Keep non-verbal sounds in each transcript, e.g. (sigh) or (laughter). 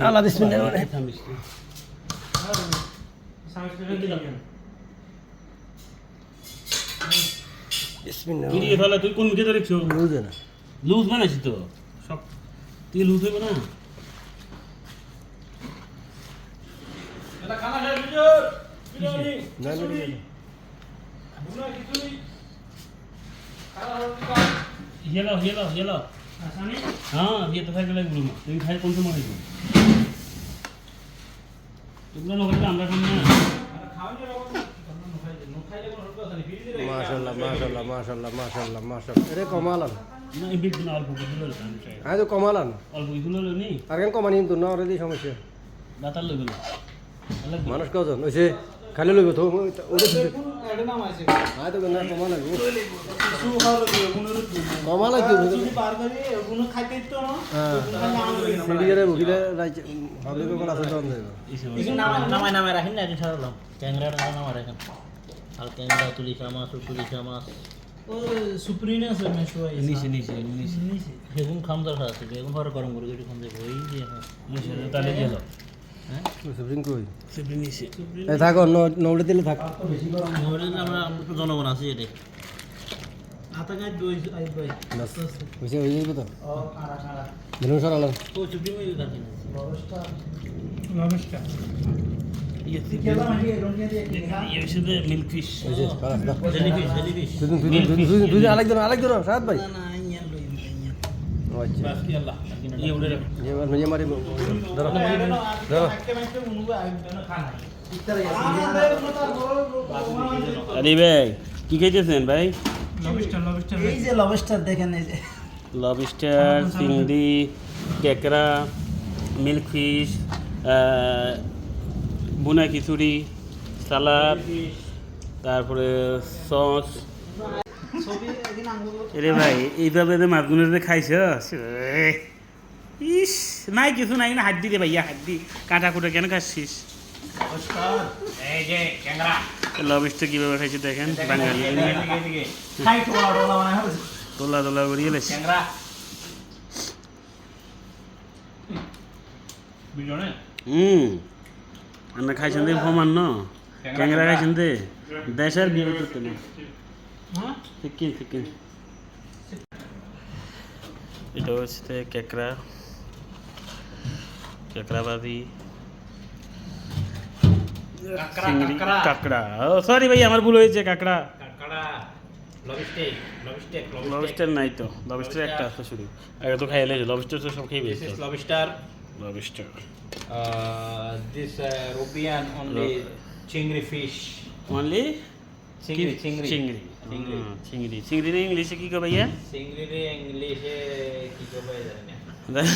আল্লাহ বিসমিল্লাহ ঘুরিয়ে ফেলা তুই কোন মুখে বুঝে না লুজ বানাইছি তো সব তুই লুজ হইবে না ये तो কমালান না এই বিট না অল্প আমি চাই তো কমালান অল্প নি আর কেন কমানি তো না সমস্যা লইবে মানুষ কজন ওইছে খালি লইব তো ওরে বেগুন খাম দরকার আছে বেগুন ভরে গরম করে করে খাম যাবে ওই যে তাহলে গেল। থাকো নৌড়ে দিলে থাক। জনগণ আছি এটাই আতা গাছ দই আই ভাই বাস হইছে হই যাবে তো ও আড়া আড়া দিলুন সরালাম ও সুপ্রিম ওই কাছে ये শুধু মিল্ক ফিশ। হইছে খালাস দাও। জেলিফিশ জেলিফিশ দুদিন দুদিন দুদিন দুদিন দুদিন আরেক দিন আরেক দিন সাত ভাই না না ইয়ান লই ইয়ান আচ্ছা মারি ধরো। ধরো। আরে ভাই কি খাইতেছেন ভাই? এই যে লবস্টার দেখেন এই যে। লবস্টার চিংড়ি কেকড়া মিল্ক ফিশ বুনা খিচুড়ি সালাদ তারপরে সস। এরে ভাই এইভাবে যে মাছগুলো যে খাইছ ইস নাই কিছু নাই না হাড্ডি রে ভাইয়া হাড্ডি কাঁটা কুটা কেন খাচ্ছিস? এই যে ক্যাংরা কীভাবে খাইছি দেখেন বাঙালি তো তোলা তোলা করিয়ে লেছি হুম। আমরা খাইছেন দে ভমান ন? ক্যাংরা খাইছেন দে দেশের বিয়ে করতে না। সিকিম সিকিম এটা হচ্ছে কেকড়া। কেকড়াবাদি চিংড়ি। কাঁকড়া। ও সরি ভাই আমার ভুল হয়েছে কাঁকড়া। লবস্টার নাই তো লবস্টার একটা আছে শুধু। আগে তো খাইলে লবস্টার তো সব খেয়ে This বেশি is lobster. Lobster Uh, this uh, Rupian only only চিংড়ি চিংড়ি। চিংড়ি। ইংলিশে কি কবে ইয়া? চিংড়ি রে ইংলিশে কি কবে জানি না। (laughs)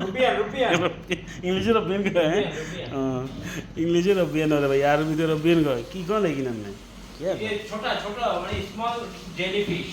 রুপিয়া রুপিয়া ইংলিশে রবিয়ান কয় হ্যাঁ? ইংলিশে রবিয়ান ওরে ভাই আরবিতে রবিয়ান কয়? কি কয় নাকি না ছোটা ছোটা মানে স্মল জেলিফিশ